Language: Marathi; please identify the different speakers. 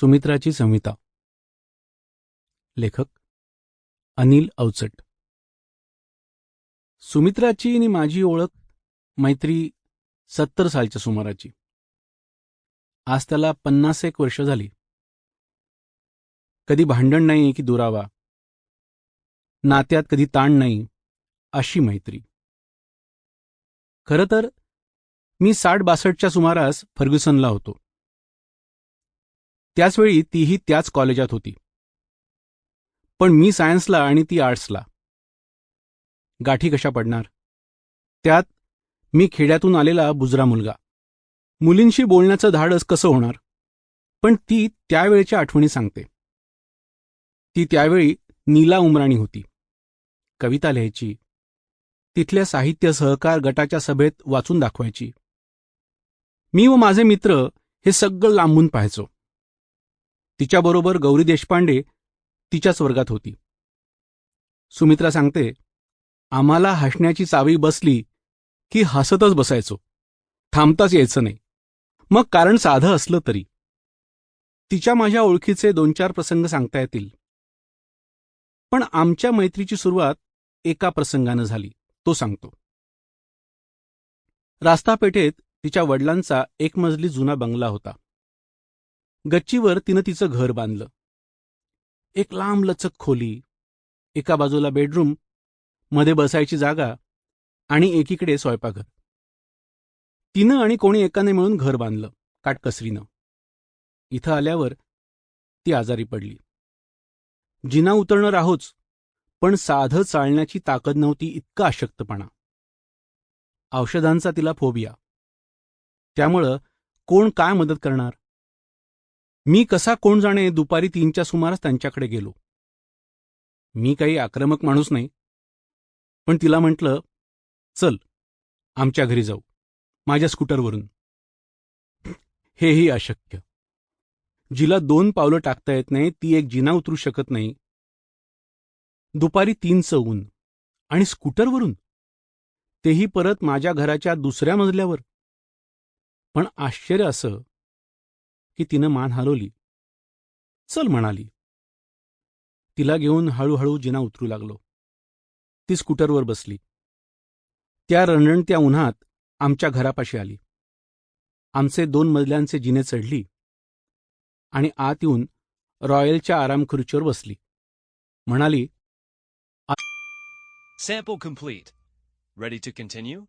Speaker 1: सुमित्राची संहिता लेखक अनिल अवचट. सुमित्राची आणि माझी ओळख मैत्री सत्तर सालच्या सुमाराची. आज त्याला पन्नास एक वर्ष झाली. कधी भांडण नाही की दुरावा. नात्यात कधी ताण नाही अशी मैत्री. खरं तर मी साठ बासष्टच्या सुमारास फर्ग्युसनला होतो. त्याचवेळी तीही त्याच कॉलेजात होती. पण मी सायन्सला आणि ती आर्ट्सला. गाठी कशा पडणार? त्यात मी खेड्यातून आलेला बुजरा मुलगा. मुलींशी बोलण्याचं धाडस कसं होणार? पण ती त्यावेळच्या आठवणी सांगते. ती त्यावेळी नीला उमराणी होती. कविता लिहायची. तिथल्या साहित्य सहकार गटाच्या सभेत वाचून दाखवायची. मी व माझे मित्र हे सगळं लांबून पाहायचो. तिच्याबरोबर गौरी देशपांडे तिच्याच वर्गात होती. सुमित्रा सांगते आम्हाला हसण्याची चावी बसली की हसतच बसायचो. थांबताच यायचं नाही. मग कारण साधं असलं तरी. तिच्या माझ्या ओळखीचे दोन चार प्रसंग सांगता येतील. पण आमच्या मैत्रीची सुरुवात एका प्रसंगानं झाली तो सांगतो. रास्तापेठेत तिच्या वडिलांचा एक मजली जुना बंगला होता. गच्चीवर तिनं तिचं घर बांधलं. एक लांब लचक खोली एका बाजूला बेडरूममध्ये बसायची जागा आणि एकीकडे स्वयंपाकघर. तिनं आणि कोणी एकाने मिळून घर बांधलं काटकसरीनं. इथं आल्यावर ती आजारी पडली. जिना उतरणार राहोच पण साधं चालण्याची ताकद नव्हती इतका अशक्तपणा. औषधांचा तिला फोबिया. त्यामुळं कोण काय मदत करणार? मी कसा कोण जाणे दुपारी तीनच्या सुमारास त्यांच्याकडे गेलो. मी काही आक्रमक माणूस नाही. पण तिला म्हटलं चल आमच्या घरी जाऊ माझ्या स्कूटरवरून. हेही अशक्य. जिला दोन पावलं टाकता येत नाही ती एक जिना उतरू शकत नाही. दुपारी तीनचं ऊन. आणि स्कूटरवरून? तेही परत माझ्या घराच्या दुसऱ्या मजल्यावर. पण आश्चर्य असं की तिनं मान हलवली चल म्हणाली. तिला घेऊन हळूहळू जिना उतरू लागलो. ती स्कूटरवर बसली. त्या रणरणत्या उन्हात आमच्या घरापाशी आली. आमचे दोन मजल्यांचे जिने चढली आणि आत येऊन रॉयलच्या आराम खुर्चीवर बसली. म्हणाली
Speaker 2: Sample complete. Ready to continue?